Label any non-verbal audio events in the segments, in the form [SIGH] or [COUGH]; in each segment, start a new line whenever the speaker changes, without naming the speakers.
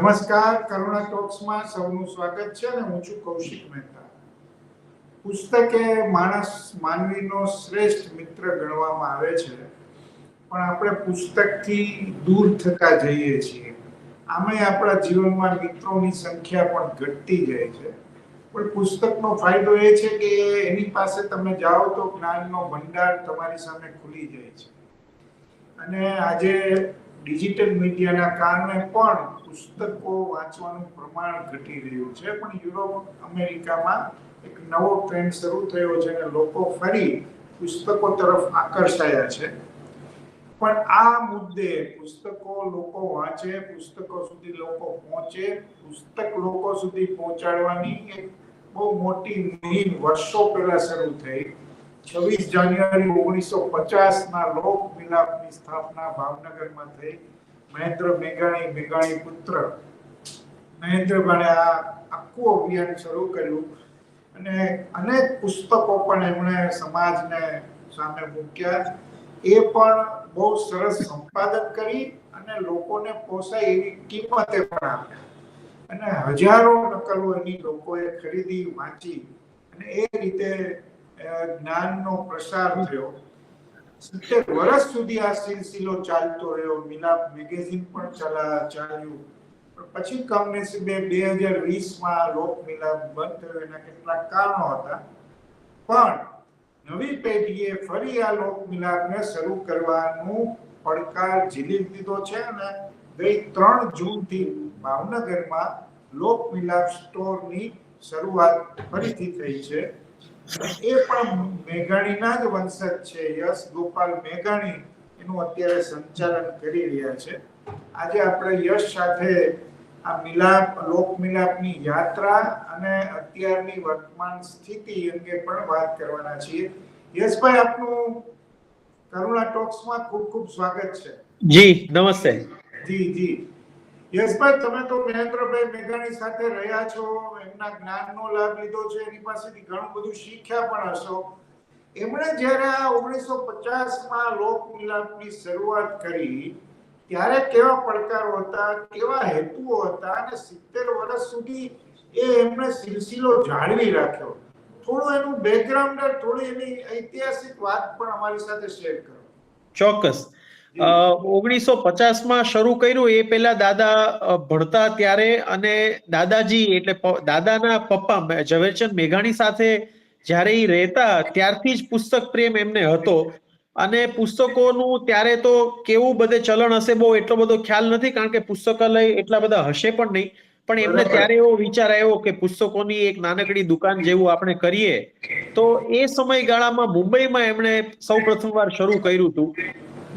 નમસ્કાર, કરુણા ટોક્સમાં સૌનું સ્વાગત છે અને હું છું કૌશિક મહેતા. પુસ્તકે માણસ માનવીનો શ્રેષ્ઠ મિત્ર ગણવામાં આવે છે, પણ આપણે પુસ્તકથી દૂર થતા જઈએ છીએ. આમે આપણા જીવનમાં મિત્રોની સંખ્યા પણ ઘટતી જાય છે. પણ પુસ્તકનો ફાયદો એ છે કે એની પાસે તમે જાઓ તો જ્ઞાનનો ભંડાર તમારી સામે ખુલી જાય છે. અને આજે ડિજિટલ મીડિયાના કારણે પણ પુસ્તકો વાંચવાનું પ્રમાણ ઘટી રહ્યું છે. પણ યુરોપ, અમેરિકામાં એક નવો ટ્રેન્ડ શરૂ થયો છે અને લોકો ફરી પુસ્તકો તરફ આકર્ષાયા છે. પણ આ મુદ્દે પુસ્તકો લોકો વાંચે, પુસ્તકો સુધી લોકો પહોંચે. પુસ્તક લોકો સુધી પહોંચાડવાની એક બહુ મોટી મુહિમ વર્ષો પહેલા શરૂ થઈ. છવ્વીસ જાન્યુઆરી ઓગણીસો પચાસ ના લોક મિલાપની સ્થાપના ભાવનગરમાં થઈ. મહેન્દ્ર મેઘાણી મેઘાણી પુત્ર. મહેન્દ્રભાણે આ આખું અભિયાન શરૂ કર્યું. અને અનેક પુસ્તકો પણ એમણે સમાજને સામે મૂક્યા. એ પણ બહુ સરસ સંપાદન કરી અને લોકોને પોસાય એવી કિંમતે પણ આપ્યા. અને હજારો નકલો એની લોકોએ ખરીદી, વાંચી. અને એ રીતે જ્ઞાનનો પ્રસાર થયો. સિત્તેર વર્ષ સુધી આ સિલસિલો ચાલતો રહ્યો. મિલાપ મેગેઝિન પણ ચલા, ચાલ્યું. પછી કમનસીબે બે હજાર વીસમાં લોક મિલાપ બંધ થયો. એના કેટલાક કારણો હતા. પણ નવી પેઢીએ ફરી આ લોક મિલાપને શરૂ કરવાનું પડકાર ઝીલી લીધો છે અને ગઈ ત્રણ જૂનથી ભાવનગરમાં લોક મિલાપ સ્ટોરની શરૂઆત ફરીથી થઈ છે. એ પણ મેઘાણીના જ વંશજ છે. યશ ગોપાલ મેઘાણી એનું અત્યારે સંચાલન કરી રહ્યા છે. આજે આપણે યશ સાથે આ મિલાપ લોક મિલાપની યાત્રા અને અત્યારની વર્તમાન સ્થિતિ અંગે પણ વાત કરવાના છીએ. યશભાઈ આપનું કરુણા ટોક્સમાં ખૂબ ખૂબ સ્વાગત છે.
જી નમસ્તે.
જી જી. યશભાઈ તમે તો મહેન્દ્રભાઈ મેઘાણી સાથે રહ્યા છો, એમના જ્ઞાનનો લાભ લીધો છે, એની પાસેથી ઘણું બધું શીખ્યા પણ હશો. એમણે જ્યારે આ ઓગણીસો પચાસમાં લોકમિલાપની શરૂઆત કરી, ત્યારે કેવા પડકારો હતા, કેવા હેતુઓ હતા, અને સિત્તેર વર્ષ સુધી એ એમણે સિલસિલો જાળવી રાખ્યો. થોડું એનું બેકગ્રાઉન્ડ થોડી એની ઐતિહાસિક વાત પણ અમારી સાથે શેર કરો.
ચોક્કસ. ઓગણીસો પચાસમાં શરૂ કર્યું. એ પહેલા દાદા ભણતા ત્યારે અને દાદાજી એટલે દાદાના પપ્પા ઝવેરચંદ મેઘાણી સાથે જ્યારે એ રહેતા ત્યારથી જ પુસ્તક પ્રેમ એમને હતો. અને પુસ્તકોનું ત્યારે તો કેવું બધે ચલણ હશે બહુ એટલો બધો ખ્યાલ નથી કારણ કે પુસ્તકાલય એટલા બધા હશે પણ નહીં. પણ એમને ત્યારે એવો વિચાર આવ્યો કે પુસ્તકોની એક નાનકડી દુકાન જેવું આપણે કરીએ. તો એ સમયગાળામાં મુંબઈમાં એમણે સૌ પ્રથમવાર શરૂ કર્યું હતું.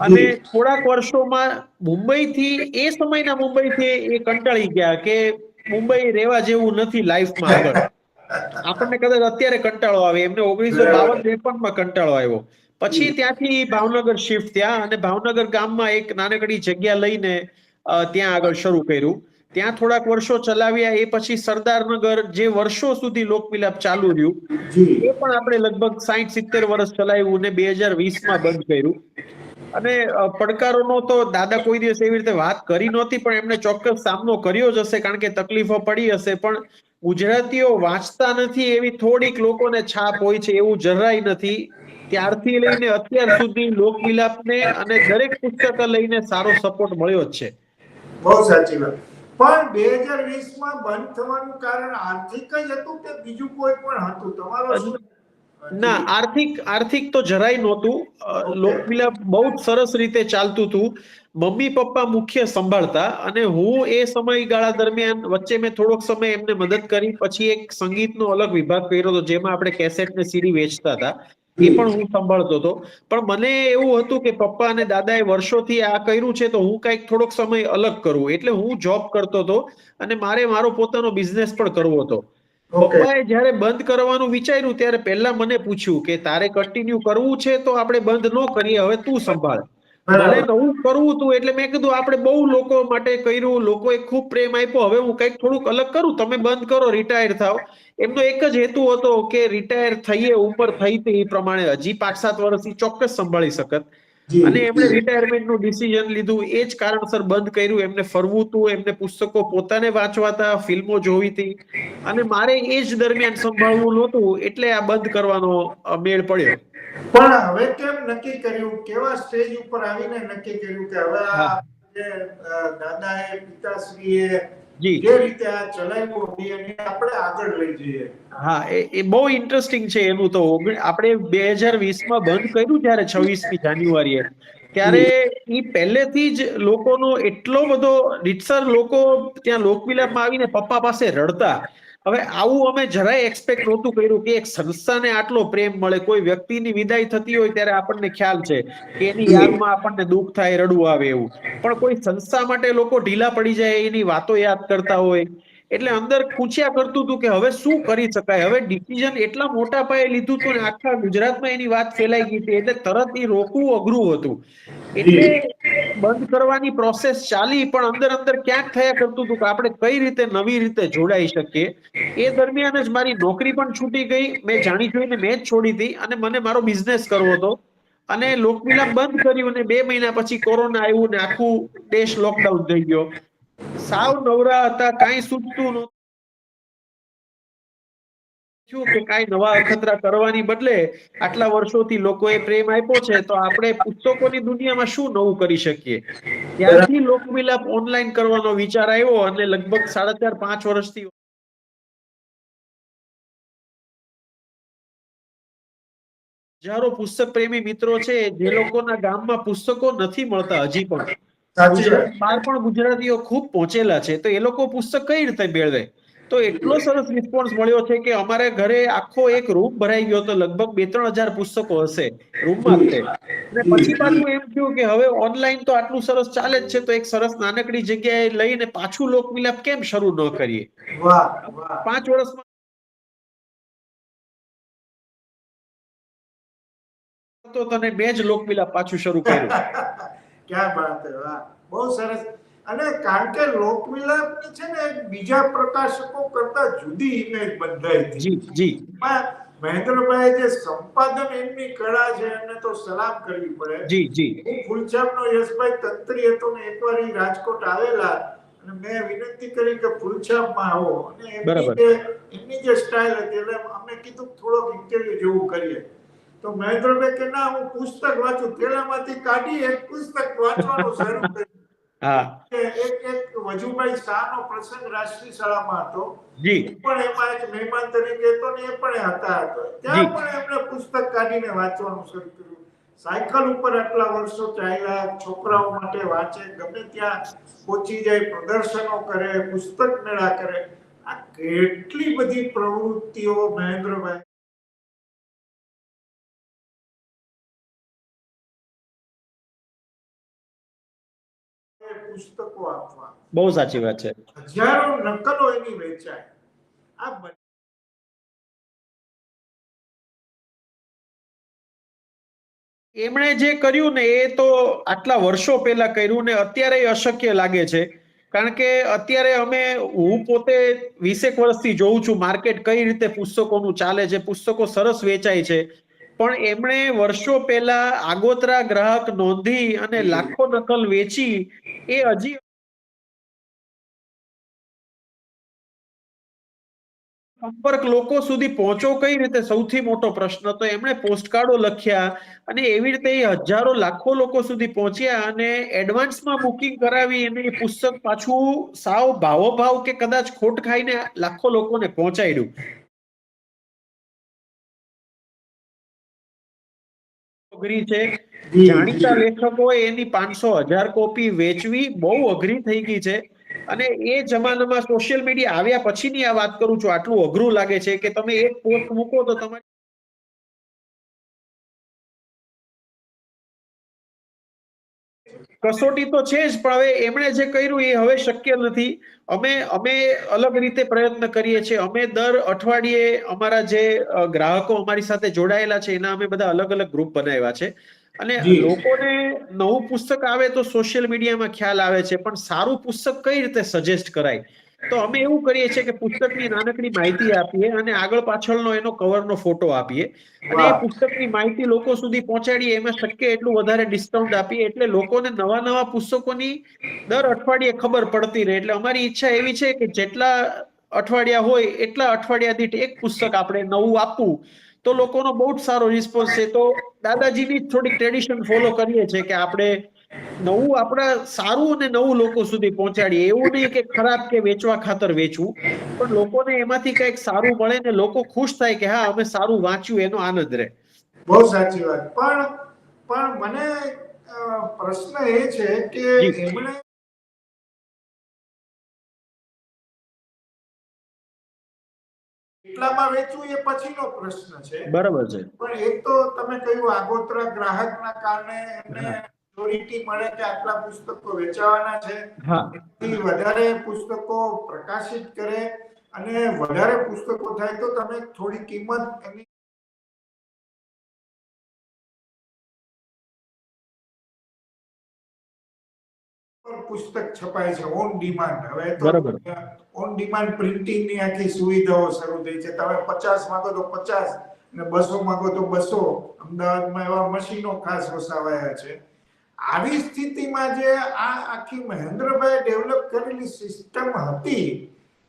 અને થોડાક વર્ષોમાં મુંબઈથી એ સમયના મુંબઈથી એ કંટાળી ગયા કે મુંબઈ રહેવા જેવું નથી લાઈફમાં આગળ. આપણને કદાચ અત્યારે કંટાળો આવે. એમને ઓગણીસો બાવન ત્રેપનમાં કંટાળો આવ્યો. પછી ત્યાંથી ભાવનગર શિફ્ટ થયા અને ભાવનગર ગામમાં એક નાનકડી જગ્યા લઈને ત્યાં આગળ શરૂ કર્યું. ત્યાં થોડાક વર્ષો ચલાવ્યા. એ પછી સરદારનગર જે વર્ષો સુધી લોકમિલાપ ચાલુ રહ્યું એ પણ આપણે લગભગ સાહીઠ સિત્તેર વર્ષ ચલાવ્યું ને બે હજાર વીસમાં બંધ કર્યું. અને પડકારોનો તો દાદા કોઈ દિવસ એવી રીતે વાત કરી નહોતી, પણ એમને ચોક્કસ સામનો કર્યો જ હશે, કારણ કે તકલીફો પડી હશે. પણ ગુજરાતીઓ વાંચતા નથી એવી થોડીક લોકોને છાપ હોય છે, એવું જરાય નથી. ત્યારથી લઈને અત્યાર સુધી લોકમિલાપને અને દરેક પુસ્તક લઈને સારો સપોર્ટ મળ્યો જ છે.
બહુ સાચી વાત. પણ બે હજાર વીસમાં બંધ થવાનું કારણ આર્થિક જ હતું કે બીજું કોઈ પણ હતું? તમારો શું
ના આર્થિક આર્થિક તો જરાય નહોતું. અ, બહુ જ સરસ રીતે ચાલતું હતું. મમ્મી પપ્પા મુખ્ય સંભાળતા અને હું એ સમયગાળા દરમિયાન વચ્ચે મેં થોડોક સમય એમને મદદ કરી. પછી એક સંગીતનો અલગ વિભાગ કર્યો હતો જેમાં આપણે કેસેટ ને સીડી વેચતા હતા. એ પણ હું સંભાળતો હતો. પણ મને એવું હતું કે પપ્પા અને દાદાએ વર્ષોથી આ કર્યું છે તો હું કંઈક થોડોક સમય અલગ કરું. એટલે હું જોબ કરતો હતો અને મારે મારો પોતાનો બિઝનેસ પણ કરવો હતો. પપ્પાએ જ્યારે બંધ કરવાનું વિચાર્યું ત્યારે પહેલા મને પૂછ્યું કે તારે કન્ટિન્યુ કરવું છે તો આપણે બંધ ન કરીએ હવે તું સંભાળ. મને નવું કરવું હતું એટલે મેં કીધું આપણે બહુ લોકો માટે કર્યું લોકોએ ખૂબ પ્રેમ આપ્યો. હવે હું કંઈક થોડુંક અલગ કરું. તમે બંધ કરો રિટાયર થાવ એમનો એક જ હેતુ હતો કે રિટાયર થઈએ ઉપર થઈ તે એ પ્રમાણે હજી પાંચ સાત વર્ષથી ચોક્કસ સંભાળી શકત. અને એમણે
રિટાયરમેન્ટ
રિટાયરમેન્ટનું ડિસિઝન લીધું. એ જ કારણસર બંધ કર્યું. એમને ફરવું હતું. એમને પુસ્તકો પોતાને વાંચવા હતા ફિલ્મો જોવી હતી. અને મારે એ જ દરમિયાન સંભાળવું નહોતું એટલે આ બંધ કરવાનો મેળ પડ્યો.
પણ હવે કેમ નક્કી કર્યું? કેવા સ્ટેજ ઉપર આવીને નક્કી કર્યું કે હવે આ એ એ દાદાએ પિતાશ્રીએ
જી.
જે રીતે આ ચલાવ્યું હોય આપણે આગળ લઈ જઈએ.
હા એ એ બહુ ઇન્ટરેસ્ટિંગ છે એનું તો. આપણે બે હજાર વીસમાં બંધ કર્યું જ્યારે છવ્વીસમી જાન્યુઆરીએ. ત્યારે એ પહેલેથી જ લોકોનો એટલો બધો રીતસર લોકો ત્યાં લોકવિલાપમાં આવીને પપ્પા પાસે રડતા. હવે આવું અમે જરાય એક્સપેક્ટ નહોતું કર્યું કે એક સંસ્થાને આટલો પ્રેમ મળે. કોઈ વ્યક્તિની વિદાય થતી હોય ત્યારે આપણને ખ્યાલ છે કે એની યાદમાં આપણને દુઃખ થાય રડવું આવે એવું. પણ કોઈ સંસ્થા માટે લોકો ઢીલા પડી જાય એની વાતો યાદ કરતા હોય. એટલે અંદર પૂછ્યા કરતું હતું કે હવે શું કરી શકાય? હવે ડિસિઝન એટલા મોટા પાયે લીધું હતું ને આખા ગુજરાતમાં એની વાત ફેલાઈ ગઈ હતી. એટલે તરત એ રોકવું અઘરું હતું. એટલે બંધ કરવાની પ્રોસેસ ચાલી પણ અંદર અંદર ક્યાંક થયા કરતું હતું કે આપણે કઈ રીતે નવી રીતે જોડાઈ શકીએ. એ દરમિયાન જ મારી નોકરી પણ છૂટી ગઈ. મેં જાણી જોઈને મેં જ છોડી હતી અને મને મારો બિઝનેસ કરવો હતો. અને લોકમિલાપ બંધ કર્યું અને બે મહિના પછી કોરોના આવ્યું ને આખું દેશ લોકડાઉન થઈ ગયો. સાવ નવરા હતા કાંઈ સૂચતું નહોતું. થયું કે કાંઈ નવા અખતરા કરવાની બદલે આટલા વર્ષોથી લોકોએ પ્રેમ આપ્યો છે તો આપણે પુસ્તકોની દુનિયામાં શું નવું કરી શકીએ? ત્યારથી લોકમિલાપ ઓનલાઈન કરવાનો વિચાર આવ્યો અને લગભગ સાડા ચાર પાંચ વર્ષથી હજારો પુસ્તક પ્રેમી મિત્રો છે જે લોકોના ગામમાં પુસ્તકો નથી મળતા હજી પણ. બાર બહાર પણ ગુજરાતીઓ ખૂબ પહોંચેલા છે તો એ લોકો પુસ્તક કઈ રીતે મેળવે? તો એટલો સરસ રિસ્પોન્સ મળ્યો છે કે અમારે ઘરે આખો એક રૂમ ભરાઈ ગયો તો લગભગ બે ત્રણ હજાર પુસ્તકો હશે રૂમમાં તે. અને પછી પાછું એમ થયું કે હવે ઓનલાઈન તો આટલું સરસ ચાલે જ છે તો એક સરસ નાનકડી જગ્યાએ લઈને પાછું લોકમિલાપ કેમ શરૂ ન કરીએ? પાંચ વર્ષમાં તો તને બે જ લોકમિલાપ પાછું શરૂ કર્યું. [LAUGHS]
ક્યાં વાત વાહ. બહુ સરસ. અને કારણ કે લોકવિલાપની છે ને બીજા પ્રકાશકો કરતા જુદી ઇમેજ બંધાઈ હતી
જી જી.
મહેન્દ્રભાઈ જે સંપાદન એમની કળા છે એને તો સલામ કરવી પડે.
જી જી.
હું ફૂલછાપનો યશભાઈ તંત્રી હતો ને એકવાર ઈ રાજકોટ આવેલા અને મેં વિનંતી કરી કે ફૂલછાપમાં આવો. અને એમની જે એમની જે સ્ટાઇલ હતી એટલે અમે કીધું થોડોક ઇન્ટરવ્યુ જેવું કરીએ. તો મહેન્દ્રભાઈ કે ના હું પુસ્તક વાંચું. થેલામાંથી કાઢી એક પુસ્તક વાંચવાનું શરૂ કર્યું. એક એક વજુભાઈ શાહનો પ્રસંગ રાષ્ટ્રીય શાળામાં હતો.
જી.
પણ એમાં એક મહેમાન તરીકે હતો ને એ પણ હતા ત્યાં પણ એમણે પુસ્તક કાઢીને વાંચવાનું શરૂ કર્યું. સાયકલ ઉપર આટલા વર્ષો ચાલ્યા છોકરાઓ માટે વાંચે ગમે ત્યાં પહોંચી જાય પ્રદર્શનો કરે પુસ્તક મેળા કરે. આ કેટલી બધી પ્રવૃત્તિઓ મહેન્દ્રભાઈ પુસ્તકો આપવા.
બહુ સાચી વાત છે.
હજારો નકલો એની વેચાય. આ
એમણે જે કર્યું ને એ તો આટલા વર્ષો પહેલા કર્યું ને અત્યારે અશક્ય લાગે છે. કારણ કે અત્યારે અમે હું પોતે વીસેક વર્ષથી જોઉં છું માર્કેટ કઈ રીતે પુસ્તકોનું ચાલે છે પુસ્તકો સરસ વેચાય છે. પણ એમણે વર્ષો પહેલા આગોતરા ગ્રાહક નોંધી અને લાખો નકલ વેચી એ હજી સંપર્ક લોકો સુધી પહોંચો કઈ રીતે? સૌથી મોટો પ્રશ્ન તો એમણે પોસ્ટકાર્ડો લખ્યા અને એવી રીતે હજારો લાખો લોકો સુધી પહોંચ્યા અને એડવાન્સમાં બુકિંગ કરાવી અને એ પુસ્તક પાછું સાવ ભાવો ભાવ કે કદાચ ખોટ ખાઈને લાખો લોકોને પહોંચાડ્યું. અઘરી છે જાણીતા લેખકો એની પાંચસો હજાર કોપી વેચવી બહુ અઘરી થઈ ગઈ છે. અને એ જમાનામાં સોશિયલ મીડિયા આવ્યા પછીની આ વાત કરું છું આટલું અઘરું લાગે છે કે તમે એક પોસ્ટ મૂકો તો તમારી કસોટી તો છે જ પણ હવે એમણે જે કર્યું એ હવે શક્ય નથી. અમે અમે અલગ રીતે પ્રયત્ન કરીએ છીએ. અમે દર અઠવાડિયે અમારા જે ગ્રાહકો અમારી સાથે જોડાયેલા છે એના અમે બધા અલગ અલગ ગ્રુપ બનાવ્યા છે. અને લોકોને નવું પુસ્તક આવે તો સોશિયલ મીડિયામાં ખ્યાલ આવે છે પણ સારું પુસ્તક કઈ રીતે સજેસ્ટ કરાય? તો અમે એવું કરીએ છીએ કે પુસ્તકની નાનકડી માહિતી આપીએ અને આગળ પાછળનો એનો કવરનો ફોટો આપીએ. અને એ પુસ્તકની માહિતી લોકો સુધી પહોંચાડીએ એમાં શક્ય એટલું વધારે ડિસ્કાઉન્ટ આપીએ એટલે લોકોને નવા નવા પુસ્તકોની દર અઠવાડિયે ખબર પડતી રહે. એટલે અમારી ઈચ્છા એવી છે કે જેટલા અઠવાડિયા હોય એટલા અઠવાડિયા દીઠ એક પુસ્તક આપણે નવું આપવું. તો લોકોનો બહુ જ સારો રિસ્પોન્સ છે. તો દાદાજીની થોડીક ટ્રેડિશન ફોલો કરીએ છીએ કે આપણે નવું આપણા સારું અને નવું લોકો સુધી પહોંચાડીએ. એવું નહીં કે ખરાબ કે વેચવા ખાતર વેચવું. પણ લોકોને એમાંથી કંઈક સારું મળે ને લોકો ખુશ થાય કે હા અમે સારું વાંચ્યું એનો આનંદ રહે.
બહુ સાચી વાત. પણ પણ મને પ્રશ્ન એ છે કે એમણે કેટલામાં વેચવું એ પછીનો પ્રશ્ન છે.
બરાબર છે.
પણ એક તો તમે કહ્યું આગોતરા ગ્રાહકના કારણે એમને authority મળે કે આટલા પુસ્તકો વેચાવાના છે? એથી વધારે પુસ્તકો પ્રકાશિત કરે અને વધારે પુસ્તકો થાય તો તમે થોડી કિંમત એની પુસ્તક છપાય છે ઓન ડિમાન્ડ હવે તો ઓન ડિમાન્ડ પ્રિન્ટિંગની આખી સુવિધાઓ શરૂ થઈ છે. તમે પચાસ માંગો તો પચાસ અને બસો માંગો તો બસો. અમદાવાદમાં એવા મશીનો ખાસ વસાવાયા છે. આવી સ્થિતિમાં જે આ આખી મહેન્દ્રભાઈ ડેવલપ કરેલી સિસ્ટમ હતી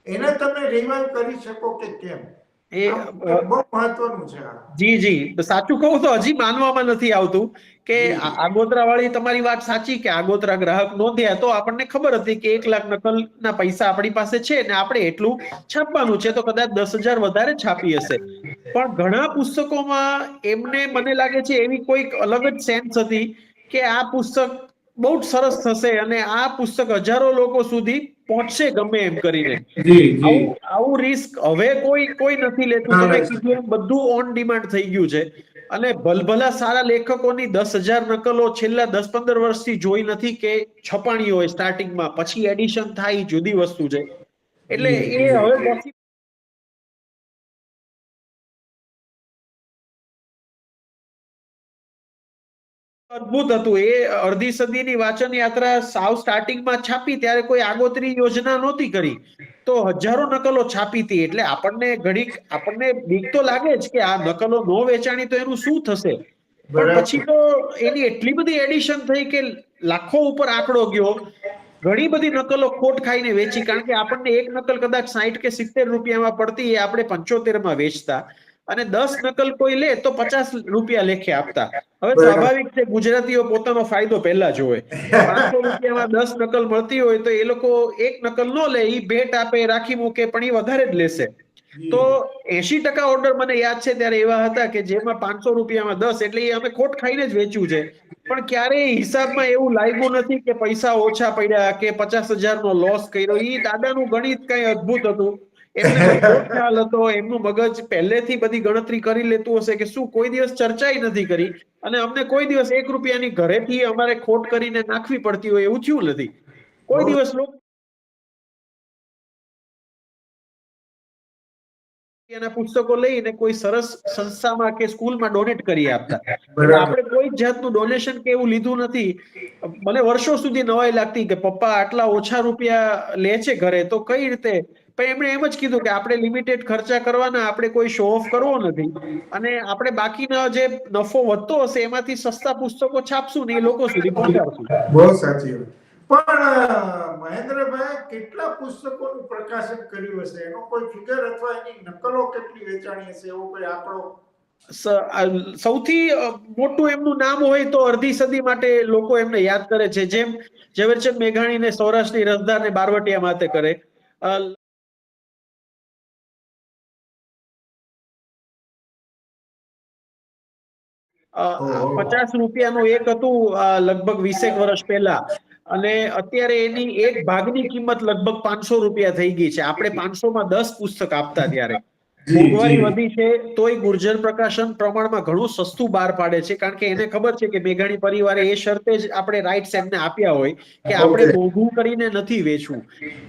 એને તમે રિવાઇવ કરી શકો કે કેમ?
એ
બહુ મહત્વનું છે
જી જી. સાચું કહું તો હજી માનવામાં નથી આવતું કે આગોતરા વાળી તમારી વાત સાચી કે આગોતરા ગ્રાહક નોંધ્યા તો આપણને ખબર હતી કે એક લાખ નકલ ના પૈસા આપણી પાસે છે ને આપણે એટલું છાપવાનું છે તો કદાચ દસ હજાર વધારે છાપી હશે. પણ ઘણા પુસ્તકોમાં એમને મને લાગે છે એવી કોઈક અલગ જ સેન્સ હતી કે આ પુસ્તક બહુ જ સરસ થશે અને આ પુસ્તક હજારો લોકો સુધી પહોંચશે ગમે એમ કરીને. આવું રિસ્ક હવે કોઈ કોઈ નથી લેતું. તમે કીધું એમ બધું ઓન ડિમાન્ડ થઈ ગયું છે. અને ભલભલા સારા લેખકોની દસ હજાર નકલો છેલ્લા દસ પંદર વર્ષથી જોઈ નથી કે છપાણી હોય સ્ટાર્ટિંગમાં પછી એડિશન થાય જુદી વસ્તુ છે. એટલે એ. હવે અદ્ભુત હતું. એ અડધી સદીની વાચન યાત્રા સાવ સ્ટાર્ટિંગમાં છાપી ત્યારે કોઈ આગોતરી યોજના નહોતી કરી. તો હજારો નકલો છાપી હતી. એટલે આપણને ઘડીક આપણને બીક તો લાગે જ કે આ નકલો નો વેચાણી તો એનું શું થશે? પણ પછી તો એની એટલી બધી એડિશન થઈ કે લાખો ઉપર આંકડો ગયો. ઘણી બધી નકલો ખોટ ખાઈને વેચી. કારણ કે આપણને એક નકલ કદાચ સાહીઠ કે સિત્તેર રૂપિયામાં પડતી એ આપણે પંચોતેરમાં વેચતા. અને દસ નકલ કોઈ લે તો પચાસ રૂપિયા લેખે આપતા. હવે સ્વાભાવિક છે ગુજરાતીઓ પોતાનો ફાયદો પહેલા જોવે પાંચસો રૂપિયામાં દસ નકલ મળતી હોય તો એ લોકો એક નકલ ન લે એ ભેટ આપે રાખી મૂકે પણ એ વધારે જ લેશે. તો એસી ટકા ઓર્ડર મને યાદ છે ત્યારે એવા હતા કે જેમાં પાંચસો રૂપિયામાં દસ એટલે એ અમે ખોટ ખાઈને જ વેચ્યું છે. પણ ક્યારેય હિસાબમાં એવું લાગ્યું નથી કે પૈસા ઓછા પડ્યા કે પચાસ હજારનો લોસ કર્યો. એ દાદાનું ગણિત કઈ અદભુત હતું. એમને [LAUGHS] ખ્યાલ હતો એમનું મગજ પહેલેથી બધી ગણતરી કરી લેતું હશે કે શું કોઈ દિવસ ચર્ચાઈ નથી કરી. અને અમને કોઈ દિવસ એક રૂપિયાની ઘરેથી અમારે ખોટ કરીને નાખવી પડતી હોય એવું થયું નથી. કોઈ દિવસ એના પુસ્તકો લઈને કોઈ સરસ સંસ્થામાં કે સ્કૂલમાં ડોનેટ કરી આપતા. આપણે કોઈ જાતનું ડોનેશન કે એવું લીધું નથી. મને વર્ષો સુધી નવાઈ લાગતી કે પપ્પા આટલા ઓછા રૂપિયા લે છે ઘરે તો કઈ રીતે પણ એમણે એમ જ કીધું કે આપણે લિમિટેડ ખર્ચા કરવાના આપણે કોઈ શો ઓફ કરવો નથી. અને આપણે બાકીના જે નફો વધતો હશે એમાંથી સસ્તા પુસ્તકો છાપશું ને એ લોકો સુધી પહોંચાડશું.
બહુ સાચી વાત. પણ મહેન્દ્રભાઈ કેટલા પુસ્તકોનું પ્રકાશન કર્યું હશે? એનો કોઈ ફિગર અથવા એની નકલો કેટલી વેચાણી હશે? એવો કોઈ આંકડો?
સૌથી મોટું એમનું નામ હોય તો અડધી સદી માટે લોકો એમને યાદ કરે છે. જેમ ઝવેરચંદ મેઘાણીને સૌરાષ્ટ્રની રસદાર ને બારવટિયા માટે કરે. પચાસ રૂપિયાનું એક હતું લગભગ વીસેક વર્ષ પહેલા. અને અત્યારે એની એક ભાગની કિંમત લગભગ પાંચસો રૂપિયા થઈ ગઈ છે. આપણે પાંચસો માં દસ પુસ્તક આપતા ત્યારે. મોંઘવારી. વધી છે તોય ગુર્જર પ્રકાશન પ્રમાણમાં ઘણું સસ્તું બહાર પાડે છે કારણ કે એને ખબર છે કે મેઘાણી પરિવારે એ શરતે જ આપણે રાઇટ્સ એમને આપ્યા હોય કે આપણે. મોંઘું કરીને નથી વેચવું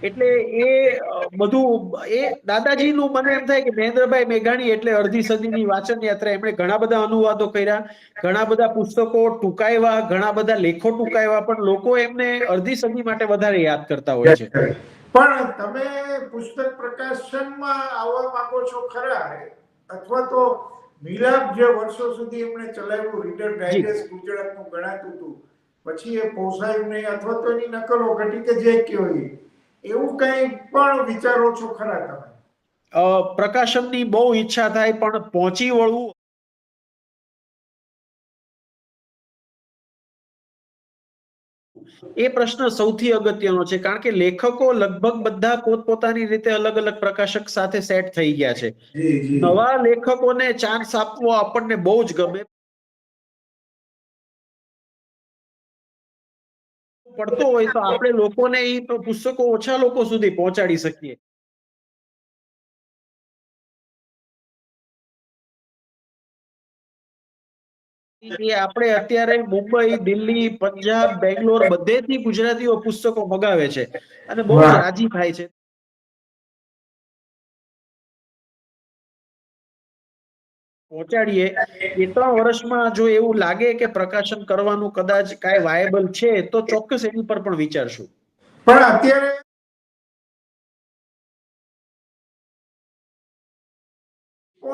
એટલે એ બધું એ દાદાજીનું મને એમ થાય કે મહેન્દ્રભાઈ મેઘાણી એટલે અડધી સદીની વાચન યાત્રા એમણે ઘણા બધા અનુવાદો કર્યા ઘણા બધા પુસ્તકો ટૂંકાવ્યા ઘણા બધા લેખો ટૂંકાવ્યા પણ લોકો એમને અડધી સદી માટે વધારે યાદ કરતા હોય છે
પણ તમે પુસ્તક પ્રકાશનમાં આવવા માંગો છો ખરા? અથવા તો મિલાપ જે વર્ષો સુધી એમણે ચલાવ્યું રીડર ડાયજેસ્ટ ગુજરાતનું ગણાતું હતું પછી એ પોસાયું નહીં અથવા તો એની નકલો ઘટી કે જે કહેવાય એવું કંઈ પણ વિચારો છો ખરા તમે?
પ્રકાશનની બહુ ઈચ્છા થાય પણ પહોંચી વળવું એ પ્રશ્ન સૌથી અગત્યનો છે કારણ કે લેખકો લગભગ બધા પોતપોતાની રીતે અલગ અલગ પ્રકાશક સાથે સેટ થઈ ગયા છે. નવા લેખકોને ચાન્સ આપવો આપણને બહુ જ ગમે. પડતો હોય તો આપણે લોકોને એ પુસ્તકો ઓછા લોકો સુધી પહોંચાડી શકીએ. એ આપણે અત્યારે મુંબઈ દિલ્હી પંજાબ બેંગ્લોર બધેથી ગુજરાતીઓ પુસ્તકો મગાવે છે. અને બહુ રાજી થાય છે. પહોંચાડીએ. એ ત્રણ વર્ષમાં જો એવું લાગે કે પ્રકાશન કરવાનું કદાચ કાંઈ વાયબલ છે તો ચોક્કસ એની પર પણ વિચારશું.
પણ અત્યારે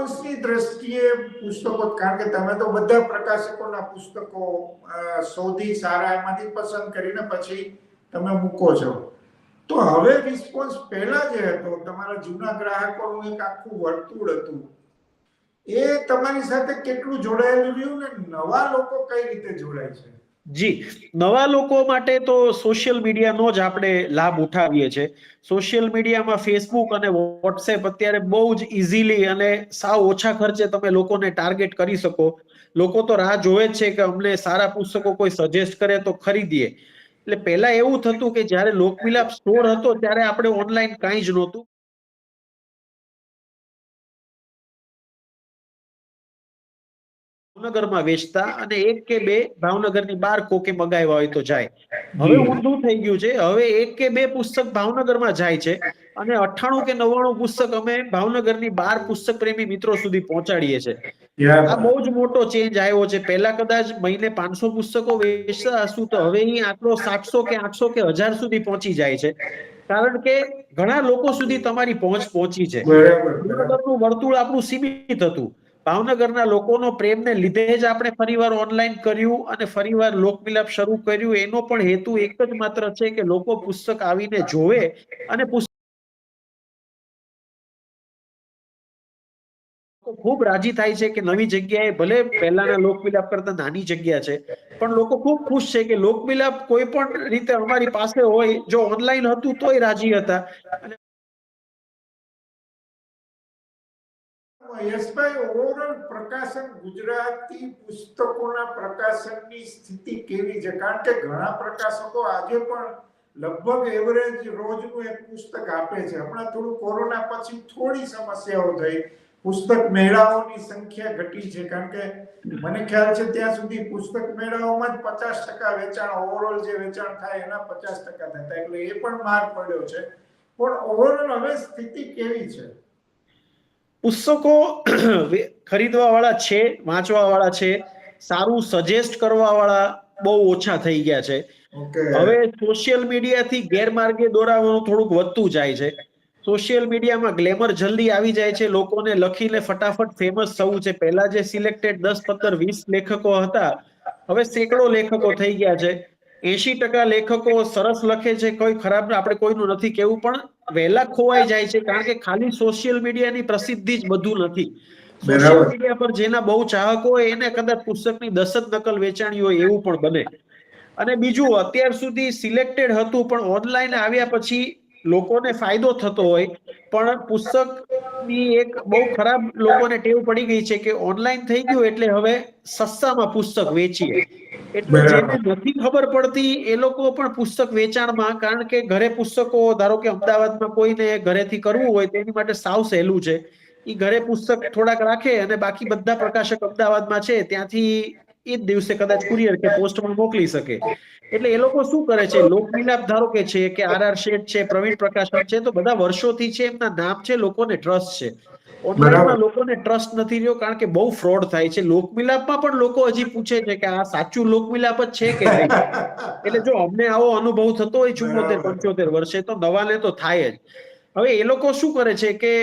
રિસ્પોન્સની દ્રષ્ટિએ પુસ્તકો કારણ કે તમે તો બધા પ્રકાશકોના પુસ્તકો શોધી, સારા એમાંથી પસંદ કરીને પછી તમે મૂકો છો. તો હવે રિસ્પોન્સ પહેલા જે હતો, તમારા જૂના ગ્રાહકોનું એક આખું વર્તુળ હતું. એ તમારી સાથે કેટલું જોડાયેલું રહ્યું ને નવા લોકો કઈ રીતે જોડાય છે?
જી. નવા લોકો માટે તો સોશિયલ મીડિયાનો જ આપણે લાભ ઉઠાવીએ છીએ. સોશિયલ મીડિયામાં ફેસબુક અને વોટ્સએપ અત્યારે બહુ જ ઇઝીલી અને સાવ ઓછા ખર્ચે તમે લોકોને ટાર્ગેટ કરી શકો. લોકો તો રાહ જોવે જ છે કે અમને સારા પુસ્તકો કોઈ સજેસ્ટ કરે તો ખરીદીએ. એટલે પહેલા એવું થતું કે જ્યારે લોકમિલાપ સ્ટોર હતો ત્યારે આપણે ઓનલાઈન કાંઈ જ નહોતું. ભાવનગરમાં વેચતા અને એક કે બે ભાવનગરની બહાર કોકે મગાવ્યા હોય તો જાય. હવે ઊંધું થઈ ગયું છે. હવે એક કે બે પુસ્તક ભાવનગરમાં જાય છે અને અઠાણું કે નવ્વાણું પુસ્તક અમે ભાવનગરની બાર પુસ્તક પ્રેમી મિત્રો સુધી પહોંચાડીએ છીએ આ બહુ જ મોટો ચેન્જ આવ્યો છે. પહેલા કદાચ મહિને પાંચસો પુસ્તકો વેચતા હશું તો હવે અહીં આટલો સાતસો કે આઠસો કે હજાર સુધી પહોંચી જાય છે. કારણ કે ઘણા લોકો સુધી તમારી પહોંચ પહોંચી છે. વર્તુળ આપણું સીમિત હતું. ભાવનગરના લોકોનો પ્રેમને લીધે જ આપણે ફરીવાર ઓનલાઈન કર્યું અને ફરીવાર લોકમિલાપ શરૂ કર્યું. એનો પણ હેતુ એક જ માત્ર છે કે લોકો પુસ્તક આવીને જોવે અને ખૂબ રાજી થાય છે કે નવી જગ્યાએ ભલે પહેલાના લોકમિલાપ કરતા નાની જગ્યા છે, પણ લોકો ખૂબ ખુશ છે કે લોકમિલાપ કોઈ પણ રીતે અમારી પાસે હોય, જો ઓનલાઈન હતું તોય રાજી હતા.
યશભાઈ ઓવરઓલ પ્રકાશન, ગુજરાતી પુસ્તકોના પ્રકાશનની સ્થિતિ કેવી છે? કારણ કે ઘણા પ્રકાશકો આજે પણ લગભગ એવરેજ રોજનું એક પુસ્તક આપે છે. હમણાં થોડું કોરોના પછી થોડી સમસ્યાઓ થઈ. પુસ્તક મેળાઓની સંખ્યા ઘટી છે. કારણ કે મને ખ્યાલ છે ત્યાં સુધી પુસ્તક મેળાઓમાં જ પચાસ ટકા વેચાણ ઓવરઓલ જે વેચાણ થાય એના પચાસ ટકા થતા. એટલે એ પણ માર પડ્યો છે. પણ ઓવરઓલ હવે સ્થિતિ કેવી છે?
પુસ્તકો ખરીદવા વાળા છે વાંચવા વાળા છે સારું સજેસ્ટ કરવા વાળા બહુ ઓછા થઈ ગયા છે. હવે સોશિયલ મીડિયાથી ગેરમાર્ગે દોરાવવાનું થોડુંક વધતું જાય છે. સોશિયલ મીડિયામાં ગ્લેમર જલ્દી આવી જાય છે. લોકોને લખીને ફટાફટ ફેમસ થવું છે. પહેલા જે સિલેક્ટેડ દસ પંદર વીસ લેખકો હતા હવે સેંકડો લેખકો થઈ ગયા છે. એસી ટકા લેખકો સરસ લખે છે. કોઈ ખરાબ આપણે કોઈનું નથી કેવું પણ વહેલા ખોવાઈ જાય છે કારણ કે ખાલી સોશિયલ મીડિયાની પ્રસિદ્ધિ જ બધું નથી. સોશિયલ મીડિયા પર જેના બહુ ચાહકો હોય એને કદાચ પુસ્તકની દસ જ નકલ વેચાણી હોય એવું પણ બને. અને બીજું અત્યાર સુધી સિલેક્ટેડ હતું પણ ઓનલાઈન આવ્યા પછી લોકોને ફાયદો થતો હોય પણ પુસ્તકની એક બહુ ખરાબ લોકોને ટેવ પડી ગઈ છે કે ઓનલાઈન થઈ ગયું એટલે હવે સસ્તામાં પુસ્તક વેચીએ. એટલે જેને નથી ખબર પડતી એ લોકો પણ પુસ્તક વેચાણમાં કારણ કે ઘરે પુસ્તકો ધારો કે અમદાવાદમાં કોઈને ઘરેથી કરવું હોય તેની માટે સાવ સહેલું છે. એ ઘરે પુસ્તક થોડાક રાખે અને બાકી બધા પ્રકાશક અમદાવાદમાં છે ત્યાંથી એ જ દિવસે કદાચ કુરિયર કે પોસ્ટમાં મોકલી શકે. એટલે એ લોકો શું કરે છે લોકમિલાપ ધારો કે છે કે આર આર શેઠ છે પ્રવીણ પ્રકાશન છે તો બધા વર્ષોથી છે એમના નામ છે લોકોને ટ્રસ્ટ છે. ઓનલાઈનમાં લોકોને ટ્રસ્ટ નથી રહ્યો કારણ કે બહુ ફ્રોડ થાય છે. લોકમિલાપમાં પણ લોકો હજી પૂછે છે કે આ સાચું લોકમિલાપ જ છે કે નહીં? [LAUGHS] એટલે જો અમને આવો અનુભવ થતો હોય ચુમ્મોતેર પંચોતેર વર્ષે તો નવાને તો થાય જ. હવે એ લોકો શું કરે છે કે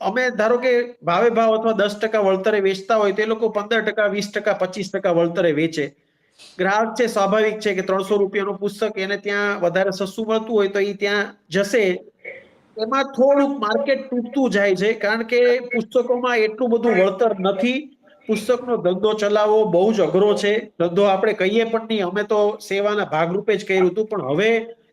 અમે ધારો કે ભાવે ભાવ અથવા દસ ટકા વળતરે વેચતા હોય તો એ લોકો પંદર ટકા વીસ ટકા પચીસ ટકા વળતરે વેચે. ગ્રાહક છે સ્વાભાવિક છે કે ત્રણસો રૂપિયાનું પુસ્તક એને ત્યાં વધારે સસ્તું મળતું હોય તો એ ત્યાં જશે. એમાં થોડુંક માર્કેટ તૂટતું જાય છે કારણ કે પુસ્તકોમાં એટલું બધું વળતર નથી. પુસ્તકનો ધંધો ચલાવવો બહુ જ અઘરો છે. ધંધો આપણે કહીએ પણ નહીં અમે તો સેવાના ભાગરૂપે જ કર્યું હતું પણ હવે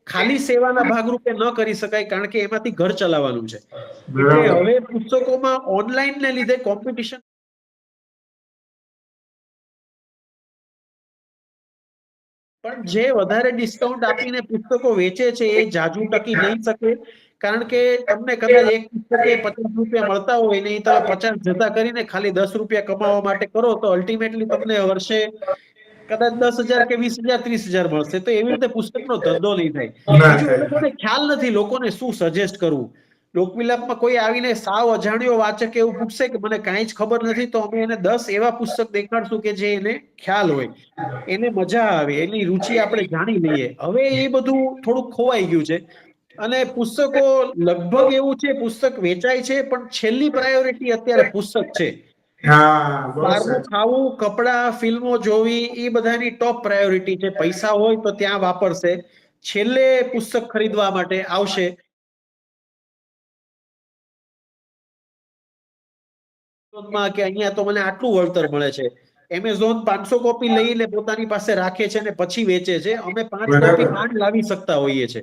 ખાલી સેવાના ભાગરૂપે ન કરી શકાય કારણ કે એમાંથી ઘર ચલાવવાનું છે. એટલે હવે પુસ્તકોમાં ઓનલાઈન ને લીધે કોમ્પિટિશન પણ જે વધારે ડિસ્કાઉન્ટ આપીને પુસ્તકો વેચે છે એ જાજુ ટકી નહીં શકે. કારણ કે તમને કદાચ એક પુસ્તકે પચાસ રૂપિયા મળતા હોય ને તમે પચાસ જતા કરીને ખાલી દસ રૂપિયા કમાવા માટે કરો તો અલ્ટિમેટલી તમને વર્ષે કદાચ દસ હજાર કે વીસ હજાર ત્રીસ હજાર મળશે. તો એવી રીતે પુસ્તકનો ધંધો નહીં થાય. ખ્યાલ નથી લોકોને શું સજેસ્ટ કરવું. લોકમિલાપમાં કોઈ આવીને સાવ અજાણ્યો વાચક એવું પૂછશે કે મને કાંઈ જ ખબર નથી તો અમે એને દસ એવા પુસ્તક દેખાડશું કે જે એને ખ્યાલ હોય. એને મજા આવે એની રુચિ આપણે જાણી લઈએ. હવે એ બધું થોડુંક ખોવાઈ ગયું છે. અને પુસ્તકો લગભગ એવું છે પુસ્તક વેચાય છે પણ છેલ્લી પ્રાયોરિટી અત્યારે પુસ્તક છે. ખાવું કપડા ફિલ્મો જોવી એ બધાની ટોપ પ્રાયોરિટી છે. પૈસા હોય તો ત્યાં વાપરશે. છેલ્લે પુસ્તક ખરીદવા માટે આવશે. કે અહીંયા તો મને આટલું વળતર મળે છે. એમેઝોન પાંચસો કોપી લઈને પોતાની પાસે રાખે છે અને પછી વેચે છે. અમે પાંચ કોપી માંડ લાવી શકતા હોઈએ છે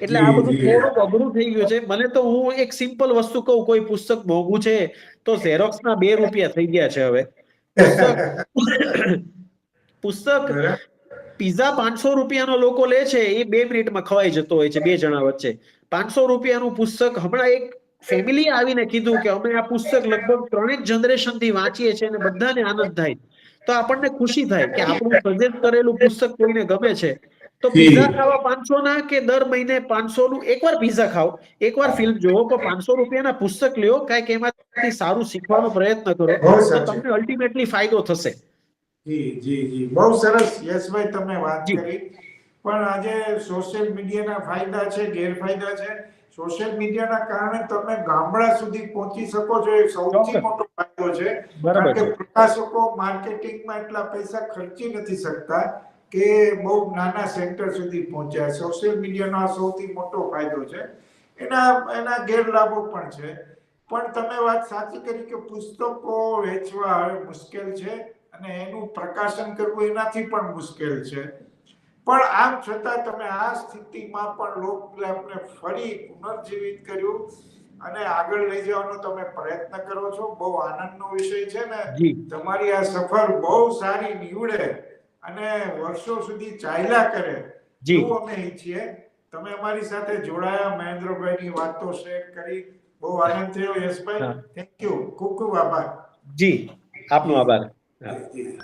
એટલે આ બધું થોડુંક અઘરું થઈ ગયું છે. મને તો હું એક સિમ્પલ વસ્તુ કહું કોઈ પુસ્તક મોંઘું છે તો ઝેરોક્સ ના બે રૂપિયા થઈ ગયા છે હવે. પુસ્તક [LAUGHS]
પિઝા
પીઝા પાંચસો રૂપિયાનો લોકો લે છે એ બે મિનિટમાં ખવાઈ જતો હોય છે બે જણા વચ્ચે. પાંચસો રૂપિયાનું પુસ્તક હમણાં એક ફેમિલી આવીને કીધું કે અમે આ પુસ્તક લગભગ ત્રણેક જનરેશનથી વાંચીએ છીએ અને બધાને આનંદ થાય. તો આપણને ખુશી થાય કે આપણું સજેસ્ટ કરેલું પુસ્તક કોઈને ગમે છે. તો પીઝા ખાવા પાંચસો ના કે દર મહિને પાંચસો નું એકવાર પીઝા ખાઓ. એકવાર ફિલ્મ જોવો પણ પાંચસો રૂપિયાના પુસ્તક લ્યો કાંઈક એમાંથી સારું શીખવાનો પ્રયત્ન કરો. તો તમને અલ્ટિમેટલી ફાયદો થશે.
જી જી જી. બહુ સરસ. યશભાઈ તમે વાત. કરી. પણ આજે સોશિયલ મીડિયાના ફાયદા છે ગેરફાયદા છે. સોશિયલ મીડિયાના કારણે તમે ગામડા સુધી પહોંચી શકો છો. એ સૌથી મોટો ફાયદો છે. કારણ કે પ્રકાશકો માર્કેટિંગમાં એટલા પૈસા ખર્ચી નથી શકતા કે બહુ નાના સેન્ટર સુધી પહોંચ્યા. સોશિયલ મીડિયાનો આ સૌથી મોટો ફાયદો છે. એના એના ગેરલાભો પણ છે. પણ તમે વાત સાચી કરી કે પુસ્તકો વેચવા હવે મુશ્કેલ છે અને એનું પ્રકાશન કરવું એનાથી પણ મુશ્કેલ છે. પણ આમ છતાં તમે આ સ્થિતિમાં પણ લોકપ્રેમને ફરી પુનર્જીવિત કર્યું અને આગળ લઈ જવાનો તમે પ્રયત્ન કરો છો. બહુ આનંદનો વિષય છે ને. તમારી આ સફર બહુ સારી નીવડે અને વર્ષો સુધી ચાલ્યા કરે. એવું અમે ઈચ્છીએ. તમે અમારી સાથે જોડાયા મહેન્દ્રભાઈની વાતો શેર કરી. બહુ આનંદ થયો. યશભાઈ થેન્ક યુ ખૂબ ખૂબ આભાર.
જી. આપનો આભાર.
જી.